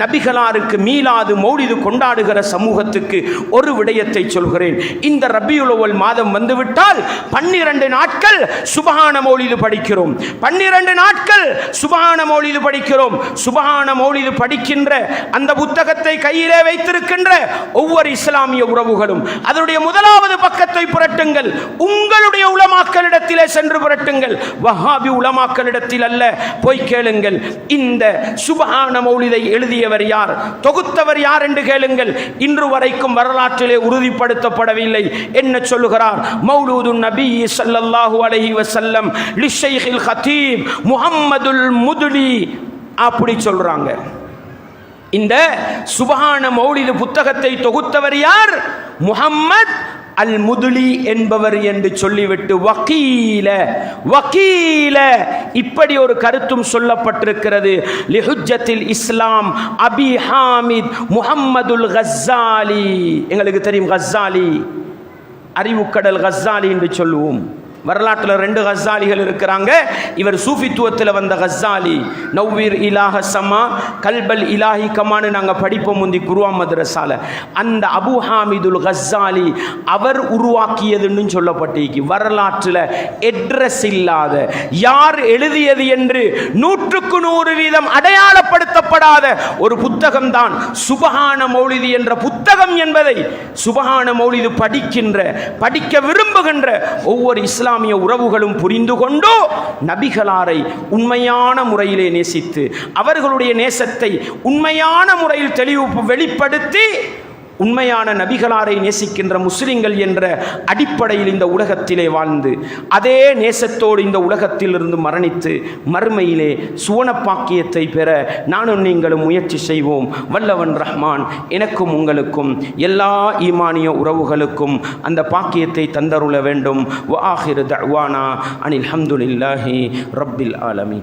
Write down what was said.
நபிகளாருக்கு மீளாது மௌலிது கொண்டாடுகிற சமூகத்துக்கு ஒரு விடயத்தை சொல்கிறேன். இந்த ரபியுலவல் மாதம் வந்துவிட்டால் பன்னிரண்டு நாட்கள் சுபஹான மௌலிது படிக்கிறோம். பன்னிரண்டு நாட்கள் சுபஹான மௌலிது படிக்கிறோம். சுபஹான மௌலிது படிக்கின்ற அந்த புத்தகத்தை கையிலே வைத்திருக்கின்ற ஒவ்வொரு இஸ்லாமிய உறவுகளும் அதனுடைய முதலாவது பக்கத்தை புரட்டுங்கள். இடத்திலே சென்று புரட்டுங்கள். வஹாபி உலமாக்களிடத்தில் அல்ல. போய் கேளுங்கள். இந்த சுபஹான மௌலிதை எழுதியவர் யார்? தொகுத்தவர் யார் என்று கேளுங்கள். இன்று வரைக்கும் வரலாற்றிலே உறுதிப்படுத்தப்படவில்லை என்ன சொல்லுகிறார்? மௌலூது நபி சல்லல்லாஹு அலஹி வசல்லம் லிஷைஹில் ஹத்தீப் முஹம்மதுல் முதுலி அப்படி சொல்றாங்க. இந்த சுபஹான மௌலிது புத்தகத்தை தொகுத்தவர் யார்? முகம்மது அல் முதுலி என்பவர் என்று சொல்லிவிட்டு வக்கீல வக்கீல. இப்படி ஒரு கருத்தும் சொல்லப்பட்டிருக்கிறது. லிஹுஜத்தில் இஸ்லாம் அபி ஹாமித் முஹம்மதுல் கஸ்ஸாலி. எங்களுக்கு தெரியும் கஸ்ஸாலி. அறிவுக்கடல் கஸ்ஸாலி என்று சொல்லுவோம். வரலாற்றில் ரெண்டு ஹஸாலிகள் இருக்கிறாங்க. இவர் சூஃபித்துவத்தில் வந்த ஹஸ்ஸாலி நவ்வீர் இலாஹ சம்மா கல்பல் இலாஹி கமான்னு நாங்கள் படிப்போம் முந்தி குருவா மதரசால. அந்த அபு ஹாமிதுல் ஹஸ்ஸாலி அவர் உருவாக்கியதுன்னு சொல்லப்பட்டிருக்கு. வரலாற்றில் எட்ரஸ் இல்லாத யார் எழுதியது என்று நூற்றுக்கு நூறு வீதம் அடையாளப்படுத்த அடையாளப்படுத்தப்படாத ஒரு புத்தகம் தான் சுபகான மௌலிது என்ற புத்தகம் என்பதை சுபகான மௌலிது படிக்கின்ற படிக்க விரும்புகின்ற ஒவ்வொரு இஸ்லாமிய உறவுகளும் புரிந்து கொண்டு நபிகளாரை உண்மையான முறையிலே நேசித்து அவர்களுடைய நேசத்தை உண்மையான முறையில் தெளிவு வெளிப்படுத்தி உண்மையான நபிகளாரை நேசிக்கின்ற முஸ்லிம்கள் என்ற அடிப்படையில் இந்த உலகத்திலே வாழ்ந்து அதே நேசத்தோடு இந்த உலகத்திலிருந்து மரணித்து மறுமையிலே சுவனப்பாக்கியத்தை பெற நானும் நீங்களும் முயற்சி செய்வோம். வல்லவன் ரஹ்மான் எனக்கும் உங்களுக்கும் எல்லா ஈமானிய உறவுகளுக்கும் அந்த பாக்கியத்தை தந்தருள வேண்டும். வாஹிர் தவானா அனில் ஹம்துலில்லாஹி ரப்பில் ஆலமி